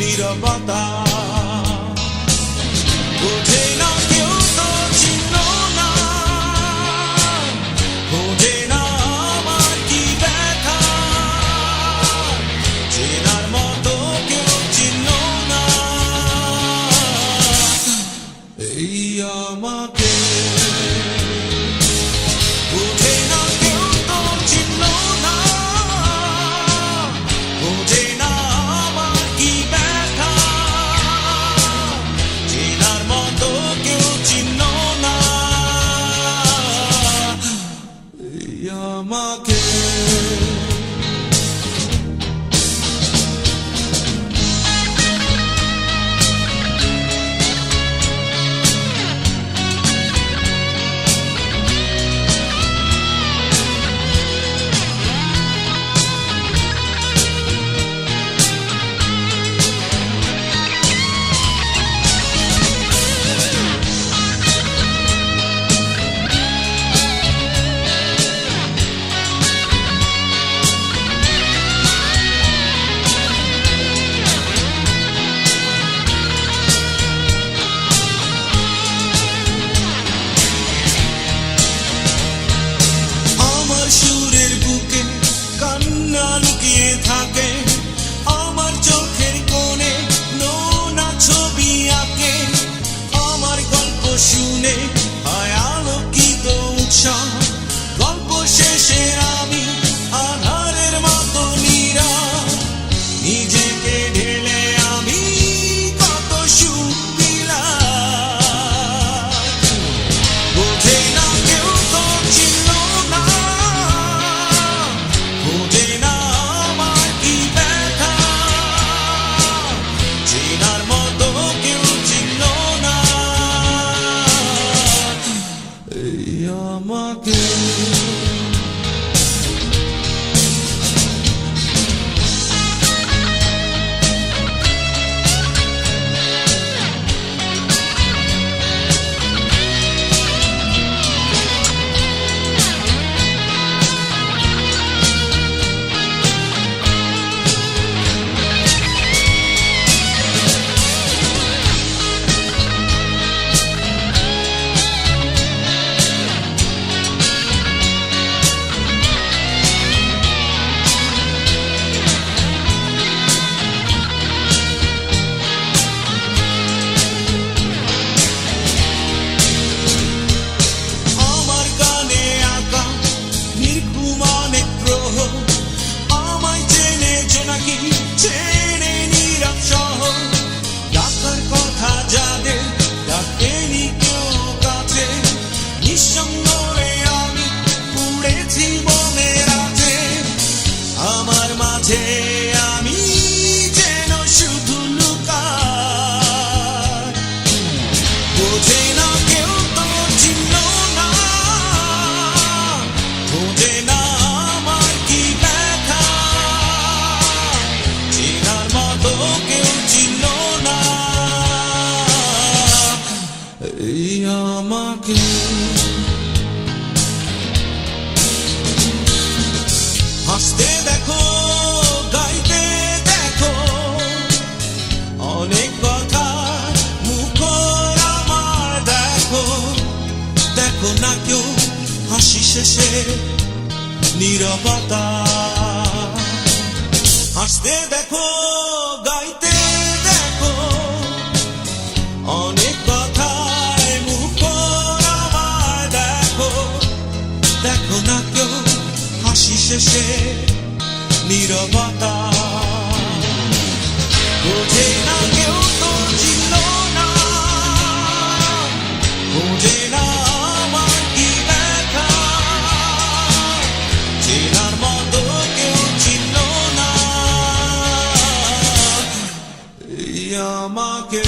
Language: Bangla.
নীরবতা বোঝে না যাদের কাছে নিঃসঙ্গ আমি উড়েছি মনে আছে আমার মাঝে হাসতে দেখো দেখো। অনেক কথা দেখো। দেখো না কেউ হাসি শেষে নীরবতা। হাসতে দেখো না কেউ হাসি শেষে নীরবতা। বোঝে না কেউ তো চিনল না। বোঝে না আমার কি ব্যথা চেনার মতো কেউ চিনল না। আমাকে